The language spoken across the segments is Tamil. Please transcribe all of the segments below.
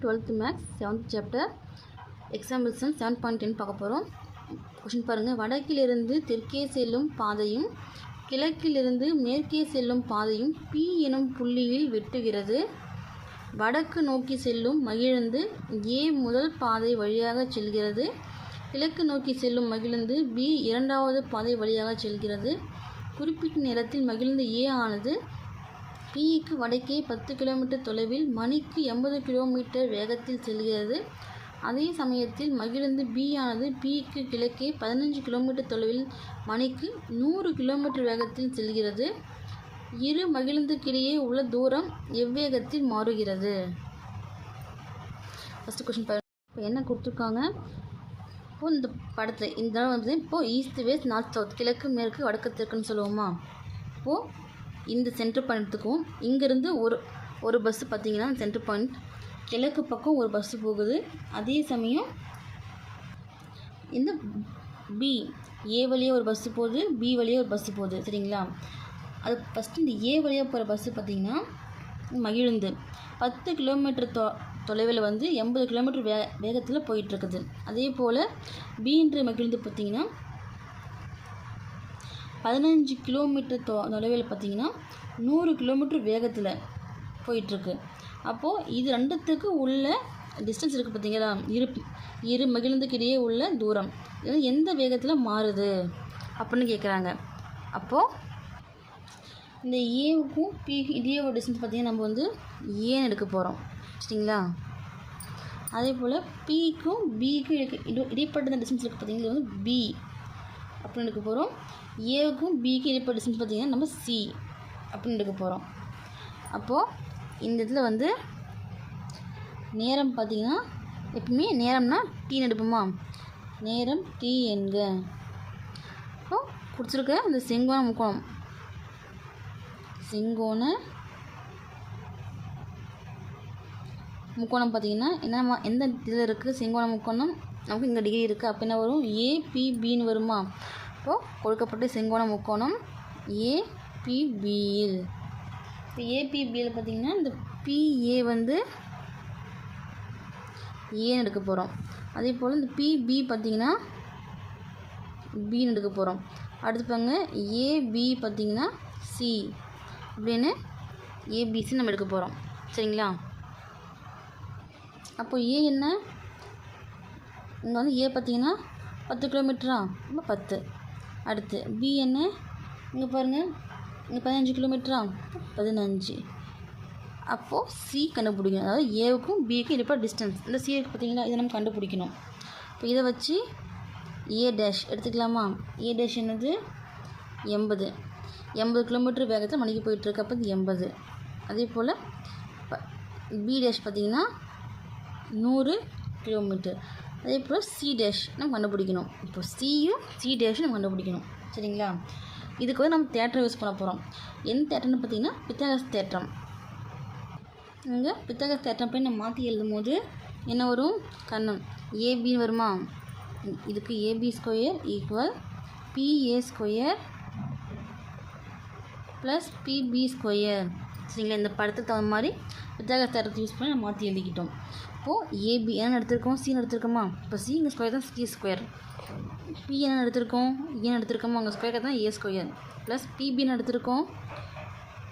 டுவெல்த் மேக்ஸ் செவன்த் சாப்டர் எக்ஸாம்பிள்ஸன் செவன் பாயிண்ட் டென் பார்க்க போகிறோம் கொஷின் பாருங்கள் வடக்கிலிருந்து தெற்கே செல்லும் பாதையும் கிழக்கிலிருந்து மேற்கே செல்லும் பாதையும் பி எனும் புள்ளியில் வெட்டுகிறது. வடக்கு நோக்கி செல்லும் மகிழ்ந்து ஏ முதல் பாதை வழியாக செல்கிறது. கிழக்கு நோக்கி செல்லும் மகிழுந்து பி இரண்டாவது பாதை வழியாக செல்கிறது. குறிப்பிட்ட நேரத்தில் மகிழ்ந்து ஏ ஆனது பிஇக்கு வடக்கே பத்து கிலோமீட்டர் தொலைவில் மணிக்கு எண்பது கிலோமீட்டர் வேகத்தில் செல்கிறது. அதே சமயத்தில் மகிழ்ந்து பி ஆனது பிக்கு கிழக்கே பதினஞ்சு கிலோமீட்டர் தொலைவில் மணிக்கு நூறு கிலோமீட்டர் வேகத்தில் செல்கிறது. இரு மகிழ்ந்துக்கிடையே உள்ள தூரம் எவ்வேகத்தில் மாறுகிறது. ஃபஸ்ட்டு கொஷின் இப்போ என்ன கொடுத்துருக்காங்க? இப்போ இந்த படத்தில் இந்த தடவை வந்து இப்போது ஈஸ்ட் வெஸ்ட் நார்த் சவுத் கிழக்கு மேற்கு வடக்கு தெற்குன்னு சொல்லுவோமா? இப்போது இந்த சென்டர் பாயிண்ட்டுக்கும் இங்கேருந்து ஒரு ஒரு பஸ்ஸு பார்த்திங்கன்னா சென்ட்ரு பாயிண்ட் கிழக்கு பக்கம் ஒரு பஸ்ஸு போகுது. அதே சமயம் இந்த பி ஏ வழியாக ஒரு பஸ்ஸு போகுது பி வழியாக ஒரு பஸ்ஸு போகுது. சரிங்களா? அது ஃபஸ்ட்டு இந்த ஏ வழியாக போகிற பஸ்ஸு பார்த்தீங்கன்னா மகிழுந்து பத்து கிலோமீட்டர் தொ தொலைவில் வந்து எண்பது கிலோமீட்டர் வே வேகத்தில் போயிட்டுருக்குது. அதே போல் பீன்ற மகிழ்ந்து பார்த்திங்கன்னா பதினஞ்சு கிலோமீட்டர் தொ தொலைவில் பார்த்தீங்கன்னா நூறு கிலோமீட்டர் வேகத்தில் போயிட்டுருக்கு. அப்போது இது ரெண்டுத்துக்கு உள்ள டிஸ்டன்ஸ் இருக்குது பார்த்தீங்களா? இரு இரு மகிழ்ந்துக்கிடையே உள்ள தூரம். இது எந்த வேகத்தில் மாறுது அப்படின்னு கேட்குறாங்க அப்போது இந்த ஏவுக்கும் பி இதே டிஸ்டன்ஸ் பார்த்தீங்கன்னா நம்ம வந்து ஏன்னு எடுக்க போகிறோம் சரிங்களா? அதே போல் பிக்கும் பிக்கும் இடைப்பட்ட டிஸ்டன்ஸ் இருக்குது பார்த்தீங்கன்னா இது வந்து பி அப்படின்னு எடுக்க போகிறோம் ஏவுக்கும் பிக்கு இடைப்பட்ட டிஸ்டன்ஸ் நம்ம சி அப்படின்னு எடுக்க போகிறோம் அப்போது இந்த இடத்துல வந்து நேரம் பார்த்தீங்கன்னா எப்பவுமே நேரம்னா டீன்னு எடுப்போமா? நேரம் டி என்க. அப்போ கொடுத்துருக்க இந்த செங்கோண முக்கோணம். செங்கோண முக்கோணம் பார்த்தீங்கன்னா என்ன எந்த இதில் இருக்குது செங்கோண முக்கோணம். நமக்கு இங்கே டிகிரி இருக்குது அப்போ என்ன வரும்? ஏபிபின்னு வருமா? இப்போது கொடுக்கப்பட்ட செங்கோண முக்கோணம் ஏபிபியில் இப்போ ஏபிபியில் பார்த்திங்கன்னா இந்த பிஏ வந்து ஏன்னு எடுக்க போகிறோம் அதே போல் இந்த பிபி பார்த்தீங்கன்னா பின்னு எடுக்க போகிறோம் அடுத்து பாருங்க ஏபி பார்த்தீங்கன்னா சி அப்படின்னு ஏபிசி நம்ம எடுக்க போகிறோம் சரிங்களா? அப்போ ஏ என்ன? இங்கே வந்து ஏ பார்த்தீங்கன்னா பத்து கிலோமீட்டரா ரொம்ப பத்து. அடுத்து பி என்ன? இங்கே பாருங்கள் இங்கே பதினஞ்சு கிலோமீட்டரா பதினஞ்சு. அப்போது சி கண்டுபிடிக்கணும். அதாவது ஏவுக்கும் பிக்கும் இருப்ப டிஸ்டன்ஸ் இந்த சி பார்த்தீங்கன்னா பார்த்தீங்களா இதை நம்ம கண்டுபிடிக்கணும். இப்போ இதை வச்சு ஏ டேஷ் எடுத்துக்கலாமா? ஏ டேஷ் என்னது? எண்பது. எண்பது கிலோமீட்டர் வேகத்தில் மணிக்கு போயிட்டுருக்கு. அப்போ எண்பது. அதே போல் பி டேஷ் பார்த்திங்கன்னா நூறு கிலோமீட்டர் அதே போல் சி டேஷ் நம்ம கண்டுபிடிக்கணும் இப்போ சியும் சி டேஷும் நம்ம கண்டுபிடிக்கணும். சரிங்களா? இதுக்கு வந்து நம்ம தேட்டர் யூஸ் பண்ண போகிறோம் எந்த தேட்டர்னு பார்த்தீங்கன்னா பித்தாகஸ் தேட்டரம் இங்கே பித்தாகஸ் தேட்டரம் போய் நம்ம மாற்றி எழுதும் போது என்ன வரும்? கண்ணம் ஏபின்னு வருமா? இதுக்கு AB square equal BA square plus BB square சரிங்களா? இந்த படத்துக்கு தகுந்த மாதிரி பித்தாகஸ் தேட்டத்தை யூஸ் பண்ணி நம்ம மாற்றி எழுதிக்கிட்டோம். இப்போது ஏபி என்ன எடுத்திருக்கோம் சின்னு எடுத்திருக்கோமா? இப்போ சி இங்கே ஸ்கொயர் தான் சி ஸ்கொயர் பி என்ன எடுத்திருக்கோம் e ஏன்னு எடுத்திருக்கோமோ? அங்கே ஸ்கொயர் தான் ஏ ஸ்கொயர் ப்ளஸ் பிபின்னு எடுத்திருக்கோம்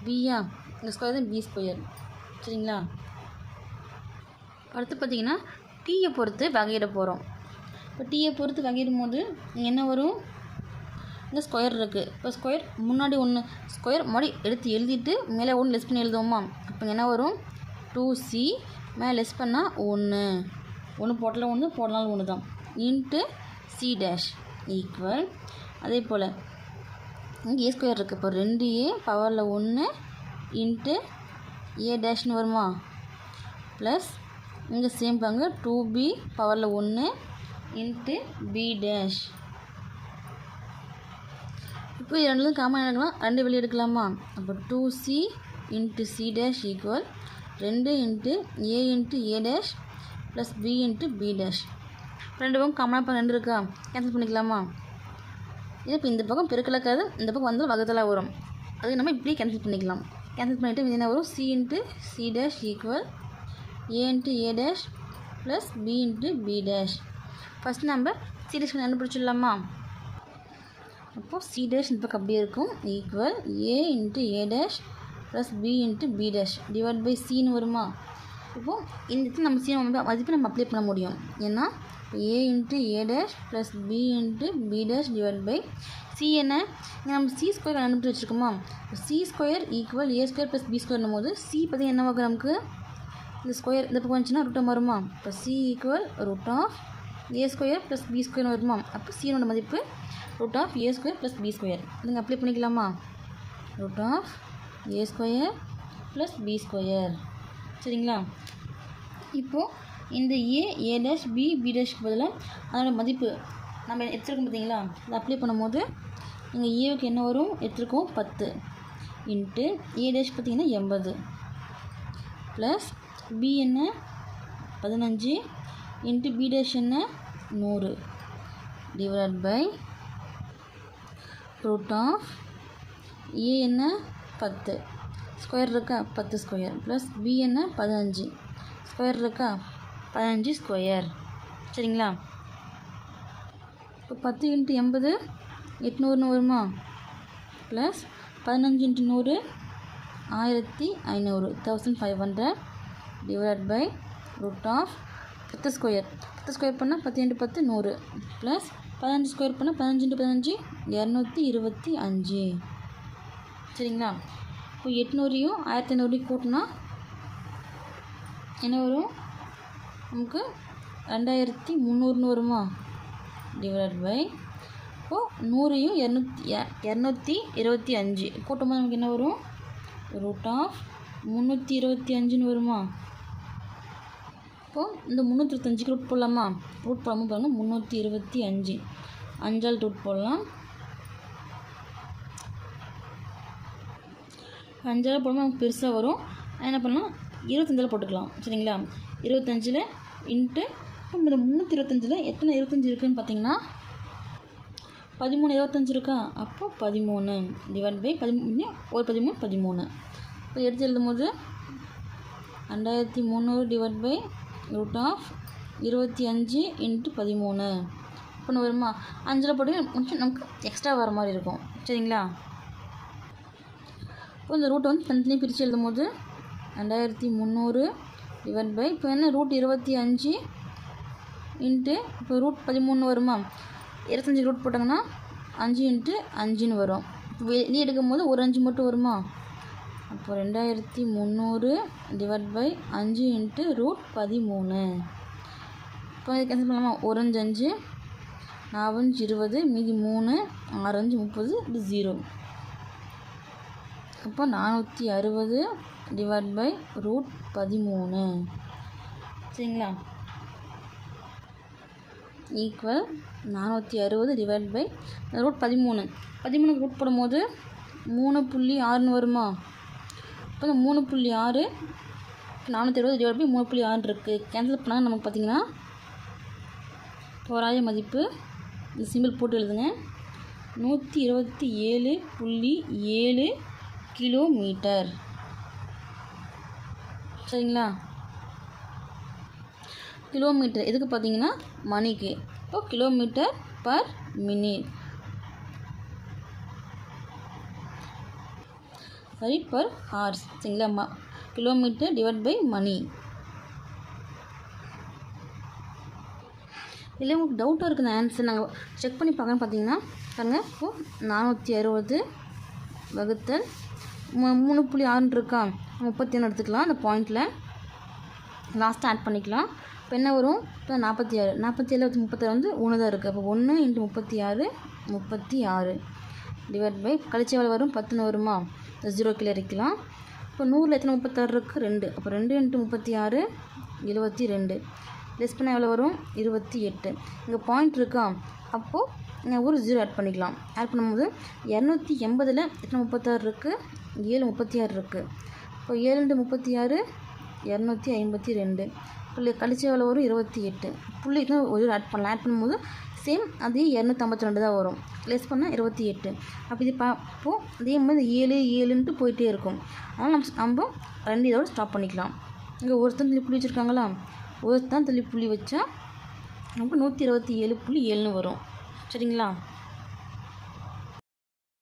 பியா இங்கே ஸ்கொயர் தான் பி ஸ்கொயர் சரிங்களா? அடுத்து பார்த்தீங்கன்னா டீயை பொறுத்து வகையிட போகிறோம் இப்போ டீயை பொறுத்து வகையிடும் போது என்ன வரும்? இந்த ஸ்கொயர் இருக்குது இப்போ ஸ்கொயர் முன்னாடி ஒன்று ஸ்கொயர் முன்னாடி எடுத்து எழுதிட்டு மேலே ஒன்று லெஸ் பண்ணி எழுதுவோமா? இப்போ என்ன வரும்? டூ சி மேலே லெஸ் பண்ணால் ஒன்று ஒன்று போட்டாலும் ஒன்று போடலாம் ஒன்று தான் இன்ட்டு சி டேஷ் ஈக்குவல் அதே போல் இங்கே ஏ ஸ்கொயர் இருக்குது இப்போ ரெண்டு ஏ பவரில் ஒன்று இன்ட்டு ஏ டேஷ்னு வருமா? ப்ளஸ் இங்கே சேம் பாங்க டூ பி பவரில் ஒன்று இன்ட்டு பி டேஷ் இப்போ இது ரெண்டுலும் காமன் எடுக்கலாம். ரெண்டு வெளியே எடுக்கலாமா? அப்போ two C into C dash equal ரெண்டு into A into A dash plus B into B dash. ரெண்டு பக்கம் காமனாக இப்போ ரெண்டு இருக்கா? கேன்சல் பண்ணிக்கலாமா? இது இப்போ இந்த பக்கம் பெருக்கலக்காது இந்த பக்கம் வந்து வகுத்தலாக வரும். அது நம்ம இப்படி கேன்சல் பண்ணிக்கலாம். கேன்சல் பண்ணிவிட்டு இது என்ன வரும்? C into C dash equal A into A dash plus B into B dash. First நம்ம சி டேஷ் கண்டுபிடிச்சிடலாமா? அப்போது சி டேஷ் இந்த பக்கம் அப்படியே இருக்கும். Equal A into A dash plus B into B dash divide by சின்னு வருமா? இப்போது இந்த இடத்துல நம்ம சி நம்ம மதிப்பு நம்ம அப்ளை பண்ண முடியும். ஏன்னா A into A dash plus B into B dash divide by C என்ன? இங்கே நம்ம சி ஸ்கொயர் கண்டுபிடிச்சி வச்சுருக்கோமா? C square equal A square plus B ஸ்கொயர்னும் போது சி பற்றி என்ன ஆகும் நமக்கு? இந்த ஸ்கொயர் இந்த பக்கம் வந்துச்சுன்னா ரூட்டம் வருமா? இப்போ C equal root of A square plus B square வருமா? அப்போ சீனோட மதிப்பு root of A square plus B square இதுங்க அப்ளை பண்ணிக்கலாமா? Root of A square plus B square சரிங்களா? இப்போது இந்த A A dash B B டேஷ்க்கு பதிலாக அதோட மதிப்பு நம்ம எடுத்துருக்கோம் பார்த்தீங்களா? அதை அப்ளை பண்ணும்போது இங்கே ஏவுக்கு என்ன வரும்? எடுத்துருக்கோம் பத்து. இன்ட்டு ஏ டேஷ் பார்த்திங்கன்னா எண்பது. ப்ளஸ் பி என்ன? பதினஞ்சு. இன்ட்டு பி டேஷ் என்ன? நூறு. Divide by root of A என்ன? பத்து. ஸ்கொயர் இருக்கா? பத்து ஸ்கொயர். ப்ளஸ் பி என்ன? பதினஞ்சு. ஸ்கொயர் இருக்கா? பதினஞ்சு ஸ்கொயர். சரிங்களா? இப்போ பத்து இன்ட்டு எண்பது எட்நூறுன்னு வருமா? ப்ளஸ் பதினஞ்சு இன்ட்டு நூறு ஆயிரத்தி ஐநூறு. Thousand five hundred divide by root of பத்து ஸ்கொயர். பத்து ஸ்கொயர் பண்ணால் பத்து இன்ட்டு பத்து நூறு. ப்ளஸ் பதினஞ்சு ஸ்கொயர் பண்ணால் பதினஞ்சு இன்ட்டு பதினஞ்சு இரநூத்தி இருபத்தி அஞ்சு. சரிங்களா? இப்போ எட்நூறையும் ஆயிரத்தி ஐநூறையும் கூட்டினா என்ன வரும்? நமக்கு ரெண்டாயிரத்தி முந்நூறுன்னு வருமா? டிவைட் பை இப்போது நூறையும் இரநூத்தி இரநூத்தி இருபத்தி அஞ்சு. கூட்டும்போது நமக்கு என்ன வரும்? ரூட் ஆஃப் முந்நூற்றி இருபத்தி அஞ்சுன்னு வருமா? இப்போது இந்த முந்நூற்றி இருபத்தஞ்சுக்கு ரூட் போடலாமா? ரூட் போடாமல் பாருங்கள் முந்நூற்றி இருபத்தி அஞ்சு. அஞ்சால் ரூட் போடலாம். அஞ்சால் போடும்போது நமக்கு பெருசாக வரும். என்ன பண்ணலாம்? இருபத்தஞ்சில் போட்டுக்கலாம். சரிங்களா? இருபத்தஞ்சில் இன்ட்டு இந்த முந்நூற்றி இருபத்தஞ்சில் எத்தனை இருபத்தஞ்சி இருக்குதுன்னு பார்த்தீங்கன்னா பதிமூணு இருபத்தஞ்சி இருக்கா? அப்போ பதிமூணு. டிவைட் பை பதிமூணு ஒரு பதிமூணு பதிமூணு. இப்போ எடுத்து எழுதும்போது ரெண்டாயிரத்தி முந்நூறு டிவைட் பை ரூட் ஆஃப் இருபத்தி அஞ்சு இன்ட்டு பதிமூணு. இப்போ வருமா? அஞ்சில் போட்டு கொஞ்சம் நமக்கு எக்ஸ்ட்ரா வர மாதிரி இருக்கும். சரிங்களா? இப்போ இந்த ரூட்டை வந்து தனித்தனி பிரித்து எழுதும் போது ரெண்டாயிரத்தி முந்நூறு டிவைட் பை இப்போ என்ன? ரூட் இருபத்தி அஞ்சு இன்ட்டு இப்போ ரூட் பதிமூணு வருமா? இருபத்தஞ்சி ரூட் போட்டாங்கன்னா அஞ்சு இன்ட்டு அஞ்சுன்னு வரும். வெளியே எடுக்கும் போது ஒரு அஞ்சு மட்டும் வருமா? அப்போ ரெண்டாயிரத்தி முந்நூறு டிவைட் பை அஞ்சு இன்ட்டு ரூட் பதிமூணு. இப்போ இது கேன்சல் பண்ணலாமா? ஒரு அஞ்சு அஞ்சு நாலஞ்சு இருபது மீதி மூணு ஆறஞ்சு முப்பது இது ஜீரோ அப்போ நானூற்றி அறுபது டிவைட் பை ரூட் பதிமூணு. சரிங்களா? ஈக்குவல் நானூற்றி அறுபது டிவைட் பை ரூட் பதிமூணு. பதிமூணுக்கு ரூட் போடும்போது மூணு புள்ளி ஆறுன்னு வருமா? இப்போ இந்த மூணு புள்ளி ஆறு நானூற்றி அறுபது டிவைட் பை மூணு புள்ளி ஆறு இருக்குது கேன்சல் பண்ணால் நமக்கு பார்த்திங்கன்னா தோராய மதிப்பு. இந்த சிம்பிள் போட்டு எழுதுங்க. நூற்றி இருபத்தி ஏழு புள்ளி ஏழு கிலோமீட்டர். சரிங்களா? கிலோமீட்டர். எதுக்கு பார்த்தீங்கன்னா மணிக்கு. இப்போ kilometre per minute. Sorry per hours. சரிங்களா? ம கிலோமீட்டர் டிவைட் பை மணி. இல்லை உங்களுக்கு டவுட்டாக இருக்குது ஆன்சர் நாங்கள் செக் பண்ணி பார்க்கணும் பார்த்தீங்கன்னா பாருங்கள் இப்போது நானூற்றி அறுபது வகுத்தல் மூணு புள்ளி ஆறுன்னு இருக்கா? முப்பத்தி ஒன்று எடுத்துக்கலாம் அந்த பாயிண்டில் லாஸ்ட்டாக ஆட் பண்ணிக்கலாம். இப்போ என்ன வரும்? இப்போ நாற்பத்தி ஆறு நாற்பத்தி ஏழு முப்பத்தாறு வந்து ஒன்று தான் இருக்குது அப்போ ஒன்று இன்ட்டு முப்பத்தி ஆறு முப்பத்தி ஆறு. டிவைட் பை கழிச்சு எவ்வளோ வரும்? பத்துன்னு வருமா? ஜீரோ கீழே இறக்கலாம் இப்போ நூறில் எத்தனை முப்பத்தாறு இருக்குது ரெண்டு. அப்போ ரெண்டு இன்ட்டு முப்பத்தி ஆறு எழுபத்தி ரெண்டு. லெஸ் பண்ணால் எவ்வளோ வரும்? இருபத்தி எட்டு. இங்கே பாயிண்ட் இருக்கா? அப்போது ஒரு ஜீரோ ஆட் பண்ணிக்கலாம். ஆட் பண்ணும்போது இரநூத்தி எண்பதில் எத்தனை முப்பத்தாறு இருக்குது ஏழு முப்பத்தி ஆறு இருக்குது இப்போ ஏழு முப்பத்தி ஆறு இரநூத்தி ஐம்பத்தி ரெண்டு. புள்ளி கழிச்ச எவ்வளோ வரும்? இருபத்தி எட்டு. புள்ளி ஒரு ஆட் பண்ணலாம். ஆட் பண்ணும்போது சேம் அதே இரநூத்தம்பத்தி ரெண்டு தான் வரும். லெஸ் பண்ணால் இருபத்தி எட்டு. அப்போ இது பார்ப்போம் அதே மாதிரி ஏழு ஏழுன்ட்டு போயிட்டே இருக்கும். அதனால் நம்ம நம்ம ரெண்டு இதோட ஸ்டாப் பண்ணிக்கலாம். இங்கே ஒருத்தன் தள்ளி புள்ளி வச்சுருக்காங்களா? ஒருத்தன் தள்ளி புள்ளி வச்சா நமக்கு நூற்றி இருபத்தி ஏழு புள்ளி ஏழுன்னு வரும். சரிங்களா?